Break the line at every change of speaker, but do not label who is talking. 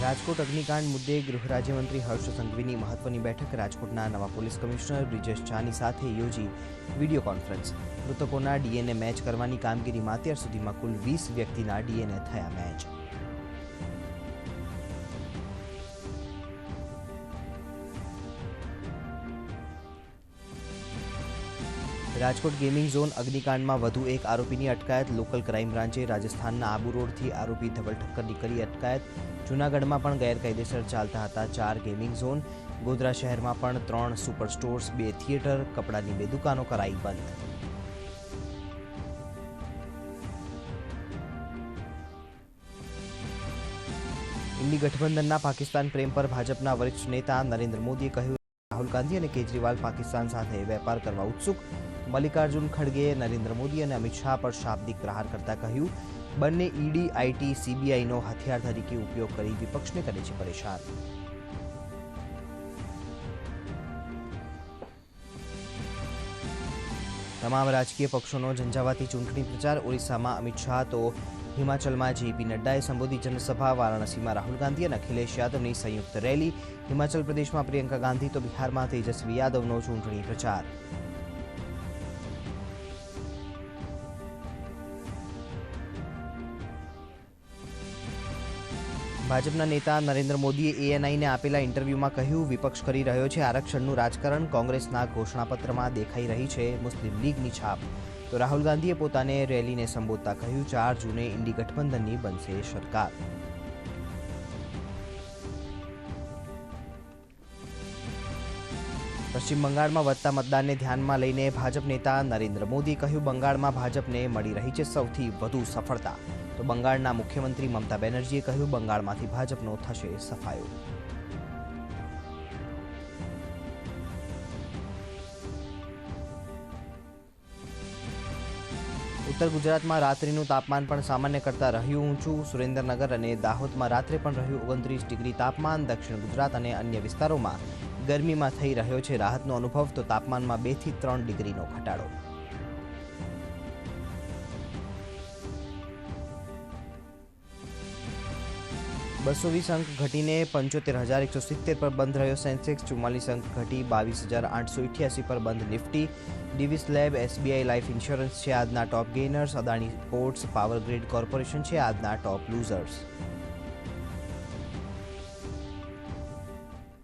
રાજકોટ અગ્નિકાંડ મુદ્દે ગૃહ રાજ્યમંત્રી હર્ષ સંઘવીની મહત્વની બેઠક રાજકોટના નવા પોલીસ કમિશનર બ્રિજેશ ચાની સાથે યોજી વીડિયો કોન્ફરન્સ. મૃતકોના ડીએનએ મેચ કરવાની કામગીરીમાં અત્યાર સુધીમાં કુલ વીસ વ્યક્તિના ડીએનએ થયા મેચ. રાજકોટ ગેમિંગ ઝોન અગ્નિકાંડમાં વધુ એક આરોપીની અટકાયત. લોકલ ક્રાઇમ બ્રાન્ચે રાજસ્થાનના આબુ રોડથી આરોપી ધવલ ઠક્કરની કરી અટકાયત. જૂનાગઢમાં પણ ગેરકાયદેસર ચાલતા હતા ચાર ગેમિંગ ઝોન. ગોધરા શહેરમાં પણ ત્રણ સુપર સ્ટોર્સ બે થિયેટર, કપડાની બે દુકાનો કરાઈ બંધ. ઇન્ડી ગઠબંધનના પાકિસ્તાન પ્રેમ પર ભાજપના વરિષ્ઠ નેતા નરેન્દ્ર મોદીએ કહ્યું રાહુલ ગાંધી અને કેજરીવાલ પાકિસ્તાન સાથે વેપાર કરવા ઉત્સુક. મલ્લિકાર્જુન ખડગેએ નરેન્દ્ર મોદી અને અમિત શાહ પર શાબ્દિક પ્રહાર કરતા કહ્યું, બંને ઈડી, આઈટી, સીબીઆઈનો હથિયાર તરીકે ઉપયોગ કરી વિપક્ષને કરે છે પરેશાન. તમામ રાજકીય પક્ષોનો ઝંઝાવાતી ચૂંટણી પ્રચાર ઓરિસ્સામાં અમિત શાહ તો હિમાચલમાં જેપી નડ્ડાએ સંબોધી જનસભા, વારાણસીમાં રાહુલ ગાંધી અને અખિલેશ યાદવની સંયુક્ત રેલી, હિમાચલ પ્રદેશમાં પ્રિયંકા ગાંધી તો બિહારમાં તેજસ્વી યાદવનો ચૂંટણી પ્રચાર. ભાજપના નેતા નરેન્દ્ર મોદીએ એએનઆઈને આપેલા ઇન્ટરવ્યૂમાં કહ્યું, વિપક્ષ કરી રહ્યો છે આરક્ષણનું રાજકારણ, કોંગ્રેસના ઘોષણાપત્રમાં દેખાઈ રહી છે મુસ્લિમ લીગની છાપ. તો રાહુલ ગાંધીએ પોતાને રેલીને સંબોધતા કહ્યું, ચાર જૂને ઇન્ડી ગઠબંધનની બનશે સરકાર. પશ્ચિમ બંગાળમાં વધતા મતદાનને ધ્યાનમાં લઈને ભાજપ નેતા નરેન્દ્ર મોદીએ કહ્યું, બંગાળમાં ભાજપને મળી રહી છે સૌથી વધુ સફળતા. તો બંગાળના મુખ્યમંત્રી મમતા બેનર્જીએ કહ્યું, બંગાળમાંથી ભાજપનો થશે સફાયો. ઉત્તર ગુજરાતમાં રાત્રિનું તાપમાન પણ સામાન્ય કરતાં રહ્યું ઊંચું. સુરેન્દ્રનગર અને દાહોદમાં રાત્રે પણ રહ્યું ઓગણત્રીસ ડિગ્રી તાપમાન. દક્ષિણ ગુજરાત અને અન્ય વિસ્તારોમાં ગરમીમાં થઈ રહ્યો છે રાહતનો અનુભવ, તો તાપમાનમાં બેથી ત્રણ ડિગ્રીનો ઘટાડો. બસો વીસ અંક ઘટીને પંચોતેર હજાર એકસો સિત્તેર પર બંધ રહ્યો સેન્સેક્સ. ચુમ્માલીસ અંક ઘટી બાવીસ હજાર આઠસો ઇઠ્યાસી પર બંધ Nifty. Divi's lab, SBI life insurance છે આજના top gainers. Adani ports power grid corporation છે આજના ટોપ લૂઝર્સ.